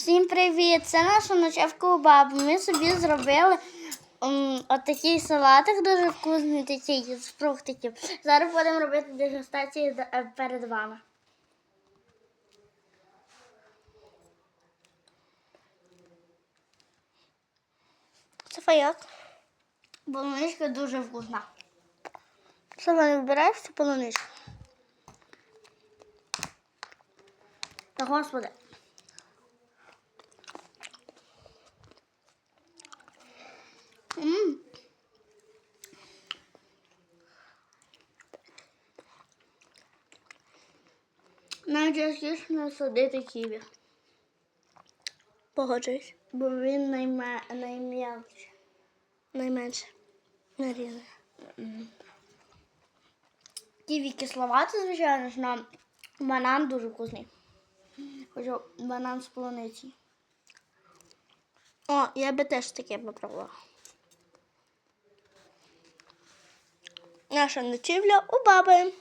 Всім привіт! Це наша ночевка у баби. Ми собі зробили м, отакий салатик дуже вкусний, такий з фруктиків. Зараз будемо робити дегустацію е, перед вами. Софа, як? Полуничка дуже вкусна. Сама не вибираєш цю полуничку? Та господи. Найчастіше садити ківі, Погоджуюсь. бо він найме, найм'якший. Найменше. Нарізне. Ківі кисловато, звичайно ж, але банан дуже вкусний. Хочу банан з полуниці. О, я би теж таке попробувала. Наша ночівля у баби.